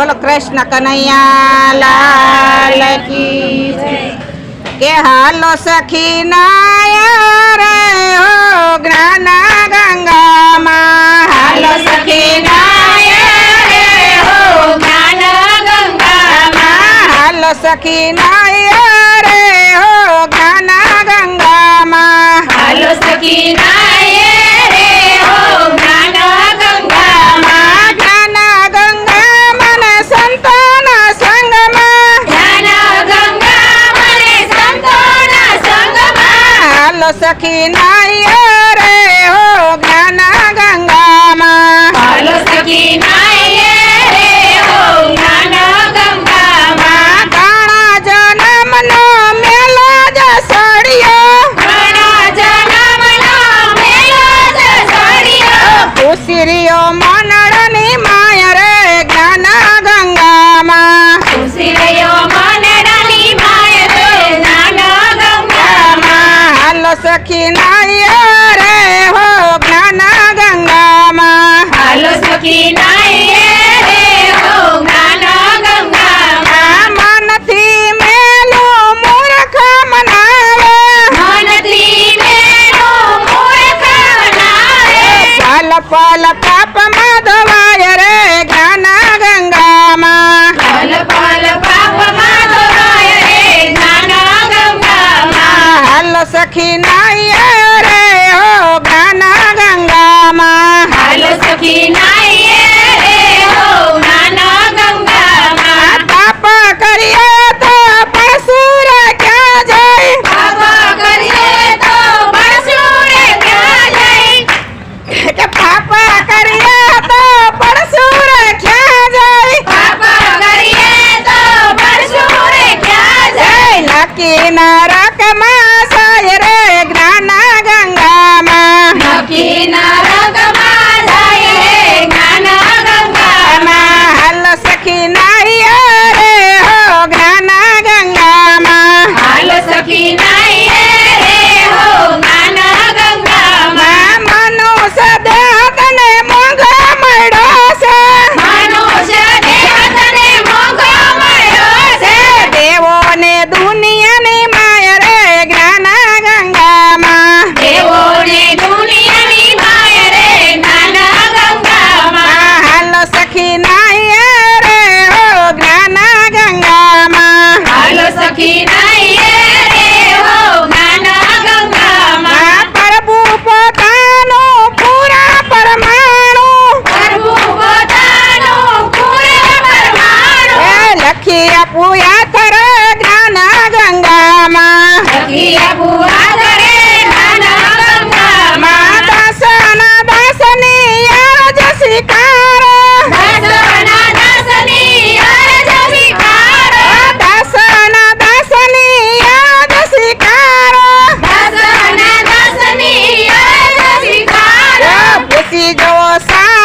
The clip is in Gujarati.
બોલો કૃષ્ણ કનૈયા લાલ કી હાલો સખી નાયા રે હો જ્ઞાન ગંગામાં. હાલો સખી નાયા હો જ્ઞાન ગંગામાં. હાલો સખી નાય રે હો જ્ઞાન ગંગામાં. હાલો સખી નાયે सखी नाइयो रे हो ज्ञान गंगा मालो सखी नाइयो रे हो ज्ञान गंगा माँ। गाना जन्म नो मेला जसड़ियो गाना जन्म नो मेला माँ। સખી નાય રે હો જ્ઞાન ગંગામાં હાલો સખી નાય રે હો જ્ઞાન ગંગામાં. મનથી મેલો મૂર્ખ મનાવે. મનથી મેલો મૂર્ખ મનાવે. પલ પલ પાપમાં ધોવાય રે. सखी नाइया रे हो गाना गंगा मा। हेलो सखी गंगा माँ करिए तो पसुर क्या जाए तो पसुर क्या जाए के पाप करिए तो तो ना सखी नाई આપું યાથર જ્ઞાન ગંગામાં. સખી આપુ આદરે જ્ઞાન ગંગામાં. દાસના દાસની પૂછી જવો સાર